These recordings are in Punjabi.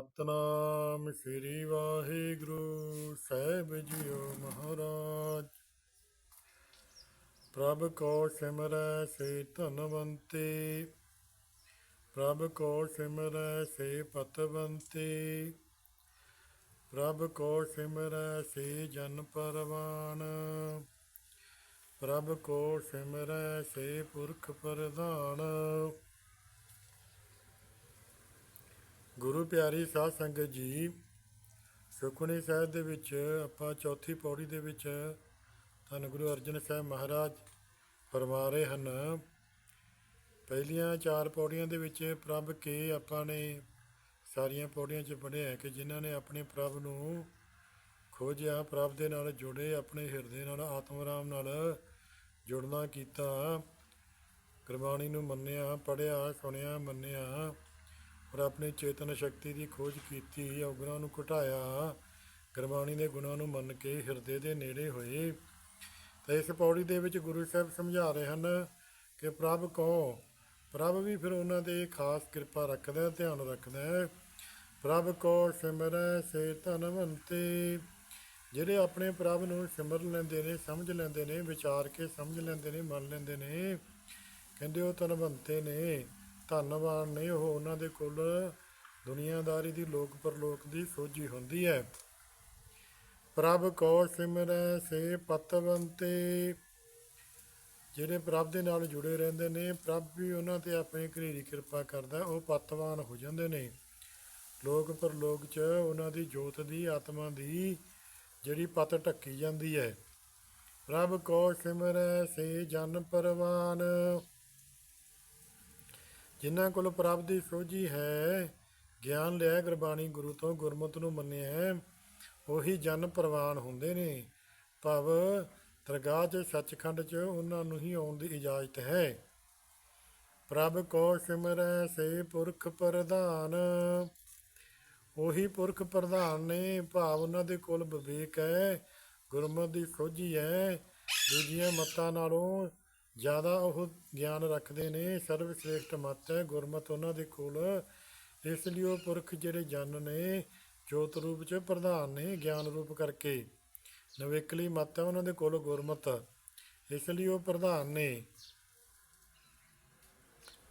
ਸਤਨਾਮ ਸ੍ਰੀ ਵਾਹਿਗੁਰੂ ਸਾਹਿਬ ਜੀਓ ਮਹਾਰਾਜ। ਪ੍ਰਭ ਕੋ ਸਿਮਰੈ ਸੇ ਧਨਵੰਤੇ, ਪ੍ਰਭ ਕੋ ਸਿਮਰੈ ਸੇ ਪਤਵੰਤੇ, ਪ੍ਰਭ ਕੋ ਸਿਮਰੈ ਸੇ ਜਨ ਪਰਵਾਨ, ਪ੍ਰਭ ਕੋ ਸਿਮਰੈ ਸੇ ਪੁਰਖ ਪ੍ਰਧਾਨ। ਗੁਰੂ ਪਿਆਰੀ ਸਾਧ ਸੰਗਤ ਜੀ, ਸੁਖਮਨੀ ਸਾਹਿਬ ਦੇ ਵਿੱਚ ਆਪਾਂ ਚੌਥੀ ਪੌੜੀ ਦੇ ਵਿੱਚ ਧੰਨ ਗੁਰੂ ਅਰਜਨ ਸਾਹਿਬ ਮਹਾਰਾਜ ਫਰਮਾ ਰਹੇ ਹਨ। ਪਹਿਲੀਆਂ ਚਾਰ ਪੌੜੀਆਂ ਦੇ ਵਿੱਚ ਪ੍ਰਭ ਕੇ ਆਪਾਂ ਨੇ ਸਾਰੀਆਂ ਪੌੜੀਆਂ 'ਚ ਪੜ੍ਹਿਆ ਕਿ ਜਿਨ੍ਹਾਂ ਨੇ ਆਪਣੇ ਪ੍ਰਭ ਨੂੰ ਖੋਜਿਆ, ਪ੍ਰਭ ਦੇ ਨਾਲ ਜੁੜੇ, ਆਪਣੇ ਹਿਰਦੇ ਨਾਲ, ਆਤਮ ਰਾਮ ਨਾਲ ਜੁੜਨਾ ਕੀਤਾ, ਗੁਰਬਾਣੀ ਨੂੰ ਮੰਨਿਆ, ਪੜ੍ਹਿਆ, ਸੁਣਿਆ, ਮੰਨਿਆ। ਔਰ ਆਪਣੀ ਚੇਤਨ ਸ਼ਕਤੀ ਦੀ ਖੋਜ ਕੀਤੀ ਔਗਰਾਂ ਨੂੰ ਘਟਾਇਆ। ਗੁਰਬਾਣੀ ਦੇ ਗੁਣਾਂ ਨੂੰ ਮੰਨ ਕੇ ਹਿਰਦੇ ਦੇ ਨੇੜੇ ਹੋਏ। ਤਾਂ ਇਸ ਪੌੜੀ ਦੇ ਵਿੱਚ ਗੁਰੂ ਸਾਹਿਬ ਸਮਝਾ ਰਹੇ ਹਨ ਕਿ ਪ੍ਰਭ ਕੋ ਪ੍ਰਭ ਵੀ ਫਿਰ ਉਹਨਾਂ ਦੇ ਖਾਸ ਕਿਰਪਾ ਰੱਖਦਾ ਹੈ, ਧਿਆਨ ਰੱਖਦਾ ਹੈ। ਪ੍ਰਭ ਕੋ ਸਿਮਰੈ ਸੇ ਧਨਵੰਤੇ ਜਿਹੜੇ ਆਪਣੇ ਪ੍ਰਭ ਨੂੰ ਸਿਮਰ ਲੈਂਦੇ ਨੇ ਸਮਝ ਲੈਂਦੇ ਨੇ ਵਿਚਾਰ ਕੇ ਸਮਝ ਲੈਂਦੇ ਨੇ ਮੰਨ ਲੈਂਦੇ ਨੇ ਕਹਿੰਦੇ ਉਹ ਧਨਵੰਤੇ ਨੇ। ਧੰਨਵਾਨ ਨੇ, ਉਹ ਉਹਨਾਂ ਦੇ ਕੋਲ ਦੁਨੀਆਦਾਰੀ ਦੀ ਲੋਕ ਪਰਲੋਕ ਦੀ ਸੋਝੀ ਹੁੰਦੀ ਹੈ। ਪ੍ਰਭ ਕੋ ਸਿਮਰੈ ਸੇ ਪਤਵੰਤੇ। ਜਿਹੜੇ ਪ੍ਰਭ ਦੇ ਨਾਲ ਜੁੜੇ ਰਹਿੰਦੇ ਨੇ, ਪ੍ਰਭ ਵੀ ਉਹਨਾਂ ਤੇ ਆਪਣੀ ਘਰੇਰੀ ਕਿਰਪਾ ਕਰਦਾ, ਉਹ ਪਤਵਾਨ ਹੋ ਜਾਂਦੇ ਨੇ। ਲੋਕ ਪਰਲੋਕ ਚ ਉਹਨਾਂ ਦੀ ਜੋਤ ਦੀ, ਆਤਮਾ ਦੀ ਜਿਹੜੀ ਪਤ ਢੱਕੀ ਜਾਂਦੀ ਹੈ। ਪ੍ਰਭ ਕੋ ਸਿਮਰੈ ਸੇ ਜਨ ਪਰਵਾਨ। ਜਿਨ੍ਹਾਂ ਕੋਲ ਪ੍ਰਭ ਦੀ ਸੋਝੀ ਹੈ ਗਿਆਨ ਲਿਆ ਗੁਰਬਾਣੀ ਗੁਰੂ ਤੋਂ ਗੁਰਮਤ ਨੂੰ ਮੰਨਿਆ ਹੈ, ਉਹੀ ਜਨ ਪ੍ਰਵਾਨ ਹੁੰਦੇ ਨੇ। ਭਵ ਦਰਗਾਹ 'ਚ ਸੱਚਖੰਡ 'ਚ ਉਹਨਾਂ ਨੂੰ ਹੀ ਆਉਣ ਦੀ ਇਜਾਜ਼ਤ ਹੈ। ਪ੍ਰਭ ਕੋ ਸਿਮਰੈ ਸੇ ਪੁਰਖ ਪ੍ਰਧਾਨ ਉਹੀ ਪੁਰਖ ਪ੍ਰਧਾਨ ਨੇ ਭਾਵ ਉਹਨਾਂ ਦੇ ਕੋਲ ਵਿਵੇਕ ਹੈ ਗੁਰਮਤਿ ਦੀ ਸੋਝੀ ਹੈ। ਦੂਜੀਆਂ ਮੱਤਾਂ ਨਾਲੋਂ ਜ਼ਿਆਦਾ ਉਹ ਗਿਆਨ ਰੱਖਦੇ ਨੇ ਸਰਵ ਸ੍ਰੇਸ਼ਟ ਮੱਤ ਹੈ, ਗੁਰਮਤ ਉਹਨਾਂ ਦੇ ਕੋਲ। ਇਸ ਲਈ ਉਹ ਪੁਰਖ ਜਿਹੜੇ ਜਨ ਨੇ, ਜੋਤ ਰੂਪ ਚ ਪ੍ਰਧਾਨ ਨੇ, ਗਿਆਨ ਰੂਪ ਕਰਕੇ। ਨਵੇਕਲੀ ਮੱਤ ਹੈ ਉਹਨਾਂ ਦੇ ਕੋਲ ਗੁਰਮਤ। ਇਸ ਲਈ ਉਹ ਪ੍ਰਧਾਨ ਨੇ।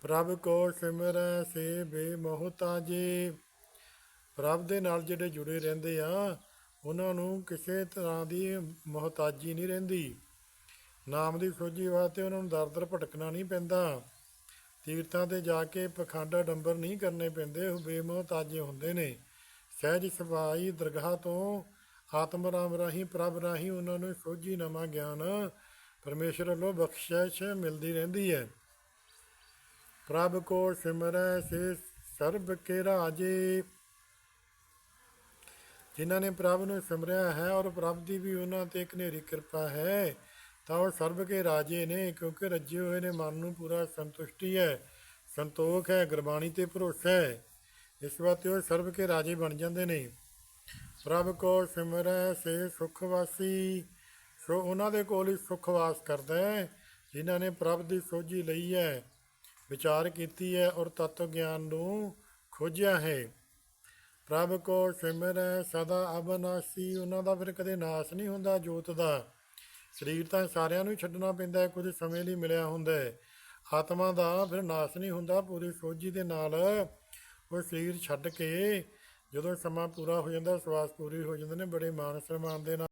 ਪ੍ਰਭ ਕੋ ਸਿਮਰੈ ਸੇ ਬੇਮੋਹਤਾਜੇ ਪ੍ਰਭ ਦੇ ਨਾਲ ਜਿਹੜੇ ਜੁੜੇ ਰਹਿੰਦੇ ਆ, ਉਹਨਾਂ ਨੂੰ ਕਿਸੇ ਤਰ੍ਹਾਂ ਦੀ ਮੁਹਤਾਜੀ ਨਹੀਂ ਰਹਿੰਦੀ। ਨਾਮ ਦੀ ਸੋਝੀ ਵਾਸਤੇ ਉਹਨਾਂ ਨੂੰ ਦਰ ਦਰ ਭਟਕਣਾ ਨਹੀਂ ਪੈਂਦਾ। ਤੀਰਥਾਂ ਤੇ ਜਾ ਕੇ ਪਖੰਡਾ ਡੰਬਰ ਨਹੀਂ ਕਰਨੇ ਪੈਂਦੇ, ਉਹ ਬੇਮੋਹ ਤਾਜ਼ੇ ਹੁੰਦੇ ਨੇ। ਸਹਿਜ ਸੁਭਾਈ ਦਰਗਾਹ ਤੋਂ ਆਤਮ ਰਾਮ ਰਾਹੀਂ, ਪ੍ਰਭ ਰਾਹੀਂ ਉਹਨਾਂ ਨੂੰ ਸੋਝੀ ਨਵਾਂ ਗਿਆਨ। ਪਰਮੇਸ਼ਰ ਵੱਲੋਂ ਬਖਸ਼ਿਸ਼ ਮਿਲਦੀ ਰਹਿੰਦੀ ਹੈ। ਪ੍ਰਭ ਕੋ ਸਿਮਰੈ ਸੇ ਸਰਬ ਕੇ ਰਾਜੇ। ਜਿਨ੍ਹਾਂ ਨੇ ਪ੍ਰਭ ਨੂੰ ਸਿਮਰਿਆ ਹੈ ਔਰ ਪ੍ਰਭ ਦੀ ਵੀ ਉਹਨਾਂ ਤੇ ਘਨੇਰੀ ਕਿਰਪਾ ਹੈ। ਤਾਂ ਉਹ ਸਰਬ ਕੇ ਰਾਜੇ ਨੇ, ਕਿਉਂਕਿ ਰੱਜੇ ਹੋਏ ਨੇ, ਮਨ ਨੂੰ ਪੂਰਾ ਸੰਤੁਸ਼ਟੀ ਹੈ, ਸੰਤੋਖ ਹੈ, ਗੁਰਬਾਣੀ ਤੇ ਭਰੋਸਾ ਹੈ। ਇਸ ਵਾਸਤੇ ਉਹ ਸਰਬ ਕੇ ਰਾਜੇ ਬਣ ਜਾਂਦੇ ਨੇ। ਪ੍ਰਭ ਕੋ ਸਿਮਰੈ ਸੇ ਸੁਖ ਵਾਸੀ, ਸੋ ਉਹਨਾਂ ਦੇ ਕੋਲ ਹੀ ਸੁਖ ਵਾਸ ਕਰਦਾ ਹੈ, ਜਿਨ੍ਹਾਂ ਨੇ ਪ੍ਰਭ ਦੀ ਸੋਝੀ ਲਈ ਹੈ, ਵਿਚਾਰ ਕੀਤੀ ਹੈ ਔਰ ਤਤਵ ਗਿਆਨ ਨੂੰ ਖੋਜਿਆ ਹੈ। ਪ੍ਰਭ ਕੋ ਸਿਮਰੈ, ਸਦਾ ਅਬਨਾਸੀ, ਉਹਨਾਂ ਦਾ ਫਿਰ ਕਦੇ ਨਾਸ ਨਹੀਂ ਹੁੰਦਾ ਜੋਤ ਦਾ। ਸਰੀਰ ਤਾਂ ਸਾਰਿਆਂ ਨੂੰ ਹੀ ਛੱਡਣਾ ਪੈਂਦਾ ਹੈ, ਕੁਝ ਸਮੇਂ ਲਈ ਮਿਲਿਆ ਹੁੰਦਾ ਹੈ। ਆਤਮਾ ਦਾ ਫਿਰ ਨਾਸ ਨਹੀਂ ਹੁੰਦਾ, ਪੂਰੀ ਸੋਝੀ ਦੇ ਨਾਲ ਉਹ ਸਰੀਰ ਛੱਡ ਕੇ ਜਦੋਂ ਸਮਾਂ ਪੂਰਾ ਹੋ ਜਾਂਦਾ, ਸਵਾਸ ਪੂਰੀ ਹੋ ਜਾਂਦੇ ਨੇ, ਬੜੇ ਮਾਨ ਸਨਮਾਨ ਦੇ ਨਾਲ।